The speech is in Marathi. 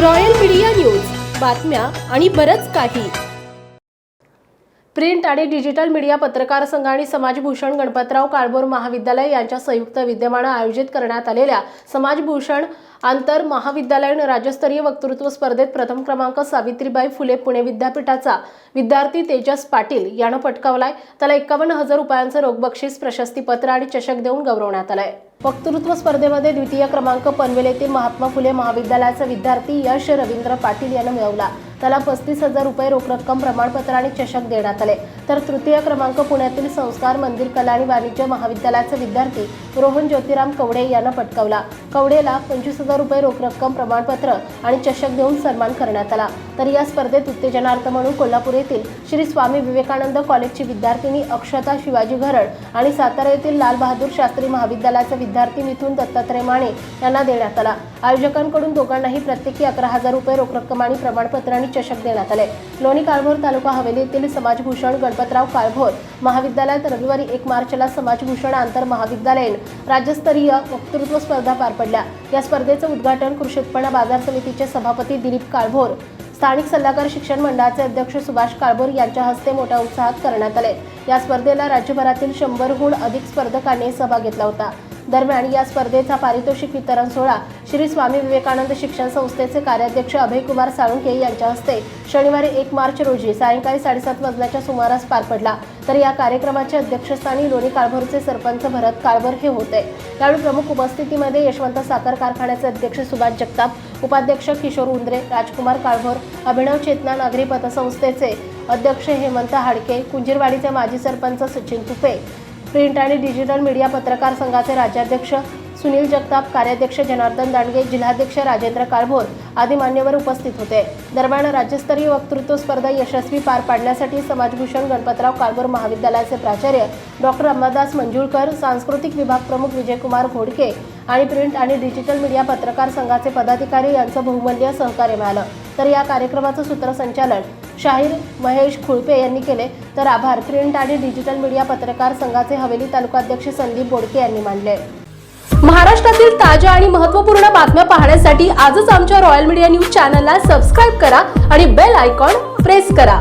Royal media news. बातम्या आणि बरंच काही. प्रिंट आणि डिजिटल मीडिया पत्रकार संघ आणि समाजभूषण गणपतराव काळभोर महाविद्यालय यांच्या संयुक्त विद्यमानं आयोजित करण्यात आलेल्या समाजभूषण आंतर महाविद्यालयीन राज्यस्तरीय वक्तृत्व स्पर्धेत प्रथम क्रमांक सावित्रीबाई फुले पुणे विद्यापीठाचा विद्यार्थी तेजस पाटील यानं पटकावलाय. त्याला एकावन्न हजार रुपयांचं रोख बक्षीस प्रशस्तीपत्र आणि चषक देऊन गौरवण्यात आलंय. वक्तृत्व स्पर्धेमध्ये द्वितीय क्रमांक पनवेल येथील महात्मा फुले महाविद्यालयाचा विद्यार्थी यश रवींद्र पाटील यानं मिळवला. त्याला पस्तीस हजार रुपये रोख रक्कम प्रमाणपत्र आणि चषक देण्यात आले. तर तृतीय क्रमांक पुण्यातील संस्कार मंदिर कला आणि वाणिज्य महाविद्यालयाचे विद्यार्थी रोहन ज्योतिराम कवडे यांना पटकावला. कवडेला पंचवीस हजार रुपये रोख रक्कम प्रमाणपत्र आणि चषक देऊन सन्मान करण्यात आला. तर या स्पर्धेत उत्तेजनार्थ म्हणून कोल्हापूर येथील श्री स्वामी विवेकानंद कॉलेजची विद्यार्थिनी अक्षता शिवाजी घरड आणि सातारा येथील लाल बहादूर शास्त्री महाविद्यालयाचा विद्यार्थी मिथून दत्तात्रय माने यांना देण्यात आला. आयोजकांकडून दोघांनाही प्रत्येकी अकरा हजार रुपये रोख रक्कम आणि प्रमाणपत्र आणि चषक देण्यात आले. लोणी काळभोर तालुका हवेलीतील समाजभूषण गणपतराव काळभोर महाविद्यालयात रविवारी एक मार्चला समाजभूषण आंतर महाविद्यालयीन राज्यस्तरीय वक्तृत्व स्पर्धा पार पडल्या. या स्पर्धेचं उद्घाटन कृषी उत्पन्न बाजार समितीचे सभापती दिलीप काळभोर स्थानिक सल्लागार शिक्षण मंडळाचे अध्यक्ष सुभाष काळभोर यांच्या हस्ते मोठ्या उत्साहात करण्यात आले. या स्पर्धेला राज्यभरातील शंभरहून अधिक स्पर्धकांनी सहभाग घेतला होता. दरम्यान या स्पर्धेचा पारितोषिक वितरण सोहळा श्री स्वामी विवेकानंद शिक्षण संस्थेचे कार्याध्यक्ष अभयकुमार साळुंके यांच्या हस्ते शनिवारी एक मार्च रोजी सायंकाळी साडेसात वाजल्याच्या सुमारास पार पडला. तर या कार्यक्रमाच्या अध्यक्षस्थानी लोणी काळभोरचे सरपंच भरत काळभोर हे होते. यावेळी प्रमुख उपस्थितीमध्ये यशवंत साखर कारखान्याचे अध्यक्ष सुभाष जगताप उपाध्यक्ष किशोर उंद्रे राजकुमार काळभोर अभिनव चेतना नागरी पतसंस्थेचे अध्यक्ष हेमंत हाडके कुंजीरवाडीचे माजी सरपंच सचिन तुपे प्रिंट आणि डिजिटल मीडिया पत्रकार संघाचे राज्याध्यक्ष सुनील जगताप कार्याध्यक्ष जनार्दन दांडगे जिल्हाध्यक्ष राजेंद्र काळभोर आदी मान्यवर उपस्थित होते. दरम्यान राज्यस्तरीय वक्तृत्व स्पर्धा यशस्वी पार पाडण्यासाठी समाजभूषण गणपतराव काळभोर महाविद्यालयाचे प्राचार्य डॉक्टर अंबादास मंजुळकर सांस्कृतिक विभाग प्रमुख विजयकुमार घोडके आणि प्रिंट आणि डिजिटल मीडिया पत्रकार संघाचे पदाधिकारी यांचं बहुमूल्य सहकार्य मिळालं. तर या कार्यक्रमाचं सूत्रसंचालन शाहीर महेश खुळपे यांनी केले. तर आभार. प्रिंट आणि डिजिटल मीडिया पत्रकार संघाचे हवेली तालुकाध्यक्ष संदीप बोडके यांनी मानले महाराष्ट्रातील ताज्या आणि महत्त्वपूर्ण बातम्या पाहण्यासाठी आजच आमच्या रॉयल मीडिया न्यूज चॅनलला सबस्क्राईब करा आणि बेल आयकॉन प्रेस करा.